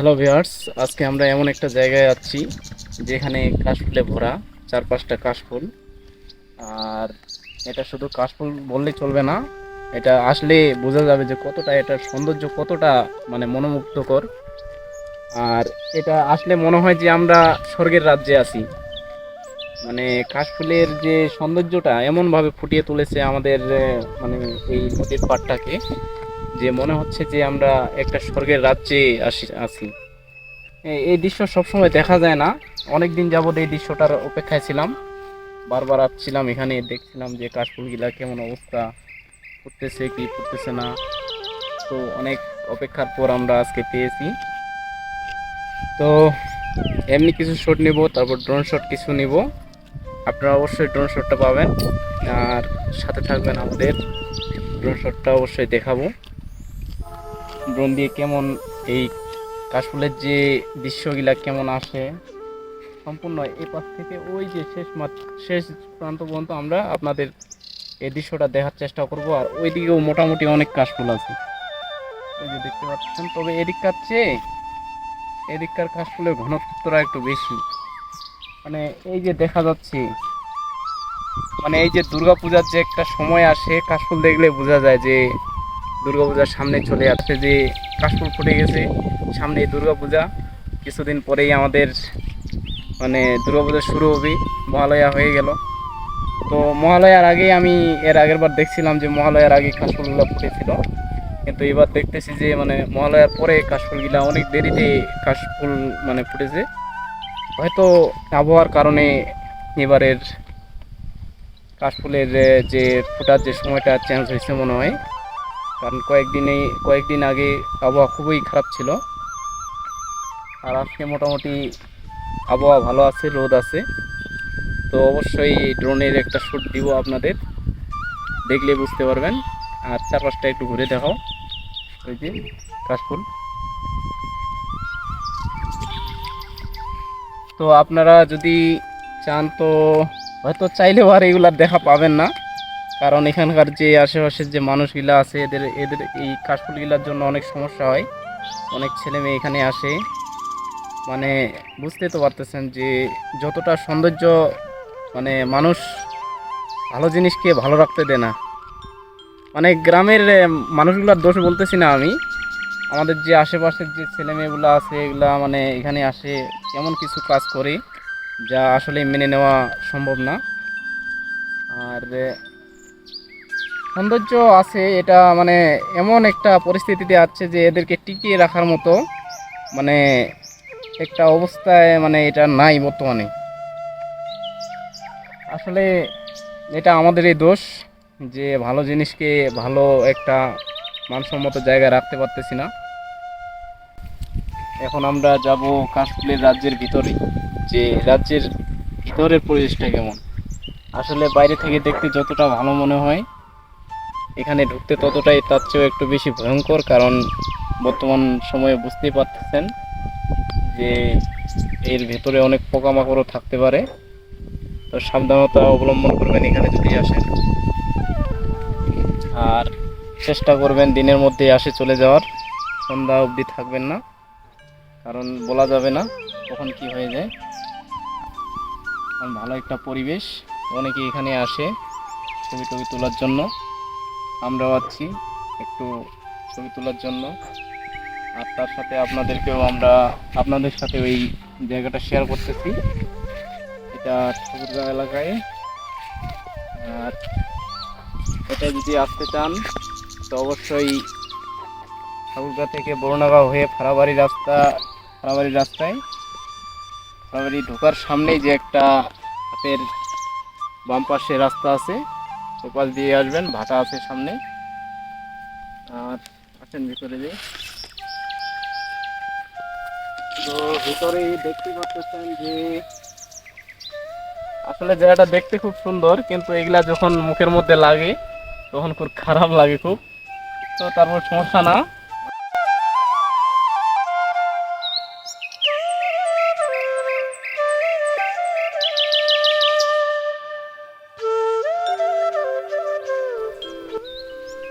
Hello viewers আজকে আমরা এমন একটা জায়গায় যাচ্ছি যেখানে কাশফুলে ভরা চার পাঁচটা কাশফুল। আর এটা শুধু কাশফুল বললে চলবে না, এটা আসলে বোঝা যাবে যে কতটা এটার সৌন্দর্য কতটা মানে মনোমুগ্ধকর। আর এটা আসলে মনে হয় যে আমরা স্বর্গের রাজ্যে আছি। মানে কাশফুলের যে সৌন্দর্যটা এমনভাবে ফুটিয়ে তুলেছে আমাদের মানে এই নদীর পাড়টাকে। যে মনে হচ্ছে যে আমরা একটা স্বর্গের রাজ্যে আসি, আছি। এই দৃশ্য সবসময় দেখা যায় না। অনেক দিন যাবত এই দৃশ্যটার অপেক্ষায় ছিলাম। বারবার আসছিলাম এখানে, দেখছিলাম যে কাশফুলগুলা কেমন অবস্থা, ফুটতেছে কি ফুটতেছে না। তো অনেক অপেক্ষার পর আমরা আজকে পেয়েছি। তো এমনি কিছু শট নিব, তারপর ড্রোন শট কিছু নিব। আপনারা অবশ্যই ড্রোন শটটা পাবেন। আর সাথে থাকবেন আমাদের। ড্রোন শটটা অবশ্যই দেখাবো। ড্রোন দিয়ে কেমন এই কাশফুলের যে দৃশ্যগুলা কেমন আসে? সম্পূর্ণ এই পাশ থেকে ওই যে শেষ শেষ প্রান্ত পর্যন্ত আমরা আপনাদের এই দৃশ্যটা দেখার চেষ্টা করব। আর ওইদিকেও মোটামুটি অনেক কাশফুল আছে। ওই যে দেখতে পাচ্ছেন, তবে এদিককার চেয়ে এদিককার কাশফুলের ঘনত্বটা একটু বেশি। মানে এই যে দেখা যাচ্ছে মানে এই যে দুর্গাপূজার যে একটা সময় আসে, কাশফুল দেখলে বোঝা যায় যে দুর্গাপূজার সামনে চলে আসছে যে কাশফুল ফুটে গেছে সামনে দুর্গাপূজা। কিছুদিন পরেই আমাদের মানে দুর্গাপূজা শুরু হবে, মহালয়া হয়ে গেল। তো মহালয়ার আগে আমি এর আগের বার দেখছিলাম যে মহালয়ার আগে কাশফুলগুলো ফুটেছিল। কিন্তু এবার দেখতেছি যে মানে মহালয়ার পরে কাশফুলগুলা অনেক দেরিতে কাশফুল মানে ফুটেছে। হয়তো আবহাওয়ার কারণে এবারের কাশফুলের যে ফোটার যে সময়টা চেঞ্জ হয়েছে মনে হয়। কারণ কয়েকদিনেই, কয়েকদিন আগে আবহাওয়া খুবই খারাপ ছিল। আর আজকে মোটামুটি আবহাওয়া ভালো আছে, রোদ আছে। তো অবশ্যই ড্রোনের একটা শ্যুট দিব আপনাদের। দেখলে বুঝতে পারবেন। আর চারপাশটা একটু ঘুরে দেখাও। ওই যে, কাশফুল। তো আপনারা যদি চান তো হয়তো চাইলেও আর এগুলার দেখা পাবেন না। কারণ এখানকার যে আশেপাশের যে মানুষগুলা আছে, এদের এদের এই কাশফুলগুলার জন্য অনেক সমস্যা হয়। অনেক ছেলে মেয়ে এখানে আসে। মানে বুঝতে তো পারতেছেন যে যতটা সৌন্দর্য মানে মানুষ ভালো জিনিসকে ভালো রাখতে দেয় না। মানে গ্রামের মানুষগুলোর দোষ বলতেছি না আমি। আমাদের যে আশেপাশের যে ছেলে মেয়েগুলো আছে, এগুলা মানে এখানে আসে, এমন কিছু কাজ করে, যা আসলে মেনে নেওয়া সম্ভব না। আর সৌন্দর্য আছে, এটা মানে এমন একটা পরিস্থিতিতে আছে যে এদেরকে টিকিয়ে রাখার মতো মানে একটা অবস্থায় মানে এটা নাই বর্তমানে। আসলে এটা আমাদেরই দোষ যে ভালো জিনিসকে ভালো একটা মানসম্মত জায়গায় রাখতে পারতেছি না। এখন আমরা যাব কাশফুলের রাজ্যের ভিতরে, যে রাজ্যের ভিতরের পরিবেশটা কেমন। আসলে বাইরে থেকে দেখতে যতটা ভালো মনে হয় এখানে ঢুকতে ততটাই তার চেয়েও একটু বেশি ভয়ঙ্কর, কারণ বর্তমান সময়ে বুঝতেই পারতেছেন যে এর ভেতরে অনেক পোকামাকড়ও থাকতে পারে। তো সাবধানতা অবলম্বন করবেন এখানে যদি আসেন। আর চেষ্টা করবেন দিনের মধ্যে আসে চলে যাওয়ার। সন্ধ্যা অবধি থাকবেন না, কারণ বলা যাবে না কখন কি হয়ে যায়। কারণ ভালো একটা পরিবেশ, অনেকে এখানে আসে ছবি টবি তোলার জন্য। আমরাও আছি একটু ছবি তোলার জন্য। আর তার সাথে আপনাদেরকেও আমরা, আপনাদের সাথে ওই জায়গাটা শেয়ার করতেছি। এটা ঠাকুরগাঁও এলাকায়। আর এটা যদি আসতে চান, তো অবশ্যই ঠাকুরগাঁ থেকে বরুণাগাঁও হয়ে ফাড়াবাড়ি রাস্তা ফাড়াবাড়ি রাস্তায়। ফাড়াবাড়ি ঢোকার সামনেই যে একটা হাতের বাম পাশে রাস্তা আছে ওপাশ দিয়ে আসবেন, ভাটা আছে সামনে। আর আসেন ভিতরে যে তো ভিতরে দেখতে পাচ্ছেন যে, আসলে জায়গাটা দেখতে খুব সুন্দর, কিন্তু এগুলা যখন মুখের মধ্যে লাগে, তখন খুব খারাপ লাগে খুব। তো তারপর সমস্যা না।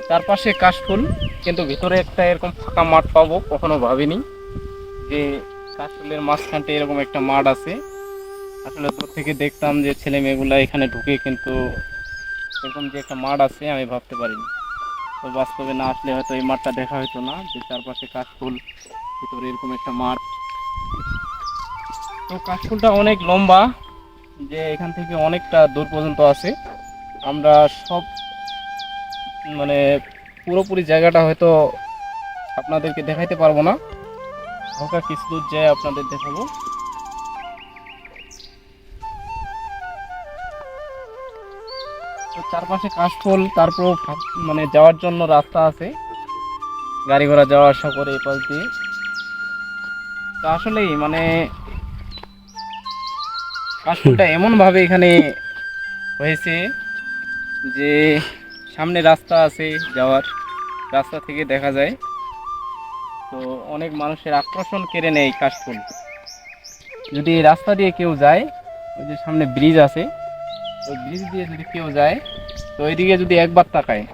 চারপাশে কাশফুল, কিন্তু ভিতরে একটা এরকম ফাঁকা মাঠ পাবো, কখনো ভাবিনি। যে কাশফুলের মাঝখানটা এরকম একটা মাঠ আছে। আসলে দূর থেকে দেখতাম যে ছেলে মেয়েগুলা এখানে ঢুকে কিন্তু এরকম যে একটা মাঠ আছে, আমি ভাবতে পারিনি। তো বাস্তবে না আসলে হয়তো এই মাঠটা দেখা হতো না, যে চারপাশে কাশফুল, ভিতরে এরকম একটা মাঠ। তো কাশফুলটা অনেক লম্বা, যে এখান থেকে অনেকটা দূর পর্যন্ত আছে। আমরা সব মানে পুরোপুরি জায়গাটা হয়তো আপনাদেরকে দেখাইতে পারব না। হালকা কিছু দূর যায় আপনাদের দেখাবো। চারপাশে কাশফুল তারপর মানে যাওয়ার জন্য রাস্তা আছে। গাড়ি ঘোড়া যাওয়া আসা করে এই পাশ দিয়ে। তো আসলেই মানে কাশফুলটা এমনভাবে এখানে হয়েছে যে সামনে রাস্তা আছে যাওয়ার। রাস্তা থেকে দেখা যায়। তো অনেক মানুষের আকর্ষণ কেড়ে নেয় কাশফুল। যদি রাস্তা দিয়ে কেউ যায়, ওই যে সামনে ব্রিজ আছে, ওই ব্রিজ দিয়ে যদি কেউ যায়, তো ওইদিকে যদি একবার তাকায়,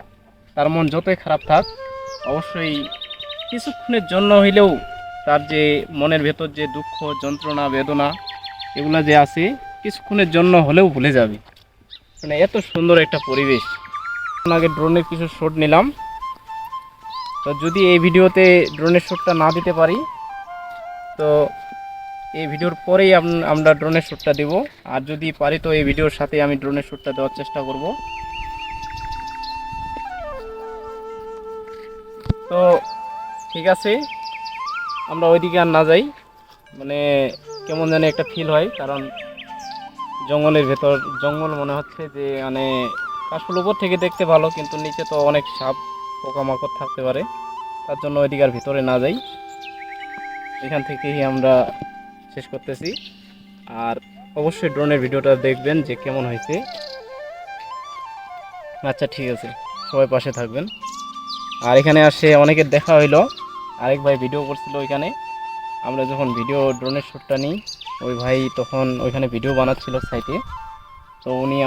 তার মন যতই খারাপ থাক, অবশ্যই কিছুক্ষণের জন্য হইলেও তার যে মনের ভেতর যে দুঃখ, যন্ত্রণা, বেদনা, এগুলা যে আছে, কিছুক্ষণের জন্য হলেও ভুলে যাবে। মানে এত সুন্দর একটা পরিবেশ। আগে ড্রোনের কিছু শট নিলাম। তো যদি এই ভিডিওতে ড্রোনের শ্যুটটা না দিতে পারি, তো এই ভিডিওর পরেই আম- আমরা ড্রোনের শ্যুটটা দেব। আর যদি পারি, তো এই ভিডিওর সাথে আমি ড্রোনের শ্যুটটা দেওয়ার চেষ্টা করব। তো ঠিক আছে, আমরা ওইদিকে আর না যাই। মানে কেমন জানি একটা ফিল হয়, কারণ জঙ্গলের ভেতর, জঙ্গল মনে হচ্ছে যে মানে কাশফুল উপর থেকে দেখতে ভালো, কিন্তু নিচে তো অনেক সাপ, পোকামাকড় থাকতে পারে। তার জন্য ওইদিকার ভিতরে না যাই। এখান থেকেই আমরা শেষ করতেছি। আর অবশ্যই ড্রোনের ভিডিওটা দেখবেন যে কেমন হয়েছে। আচ্ছা ঠিক আছে। সবাই পাশে থাকবেন। আর এখানে আসে অনেকের দেখা হইল। আরেক ভাই ভিডিও করছিল ওইখানে। আমরা যখন ভিডিও ড্রোনের শ্যুটটা নিই, ওই ভাই তখন ওইখানে ভিডিও বানাচ্ছিল সাইটে তো উনি